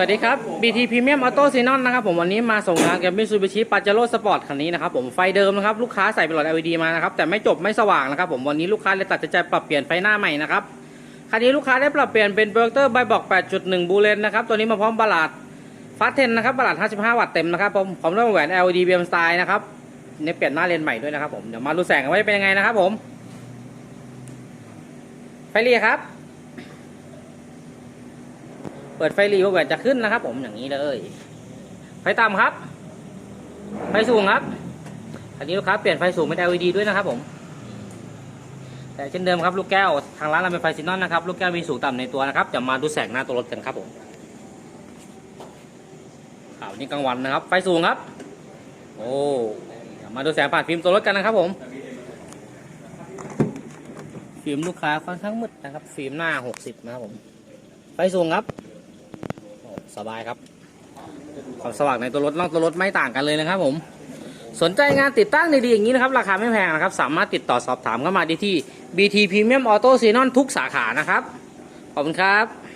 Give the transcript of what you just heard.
วัสดีครับ BT Premium Auto Xenon นะครับผมวันนี้มาส่งงานกับ Mitsubishi Pajero Sport คันนี้นะครับผมไฟเดิมนะครับลูกค้าใส่เป็นหลอด LED มานะครับแต่ไม่จบไม่สว่างนะครับผมวันนี้ลูกค้าเลยตัดสินใจปรับเปลี่ยนไฟหน้าใหม่นะครับคันนี้ลูกค้าได้ปรับเปลี่ยนเป็นเบร์เตอร์ใบบอก 8.1 บูเลนนะครับตัวนี้มาพร้อมบาลาดฟาสเทนนะครับบาลาด 55 วัตต์เต็มนะครับผมพร้อมด้วยแหวน LED BM Style นะครับเนี่ยเปลี่ยนหน้าเลนใหม่ด้วยนะครับผมเดี๋ยวมาดูแสงกันว่าจะเป็นยังไงนะครับผมไฟเรียครับ เปิดไฟรีว่าแหวนจะขึ้นนะครับ ผมอย่างนี้เลย ไฟต่ำครับ ไฟสูงครับ อันนี้ลูกค้าเปลี่ยนไฟสูงเป็น LED ด้วยนะครับ ผม แต่เช่นเดิมครับลูกแก้วทางร้านเราเป็นไฟซินอนนะครับลูกแก้วมีสูงต่ำในตัวนะครับจะมาดูแสงหน้าตัวรถกันครับผมข่าวนี้กลางวันนะครับ ไฟสูงครับ โอ้เดี๋ยวมาดูแสงผ่านฟิล์มตัวรถกันนะครับ ผม ฟิล์มลูกค้าค่อนข้างมืดนะครับ ฟิล์มหน้า60นะครับผม ไฟสูงครับ สบายครับความสว่างในตัวรถนอกตัวรถไม่ต่างกันเลยนะครับผมสนใจงานติดตั้งดีๆอย่างนี้นะครับ ราคาไม่แพงนะครับ สามารถติดต่อสอบถามเข้ามาได้ที่ BT Premium Auto s e n o n ทุกสาขานะครับ ขอบคุณครับ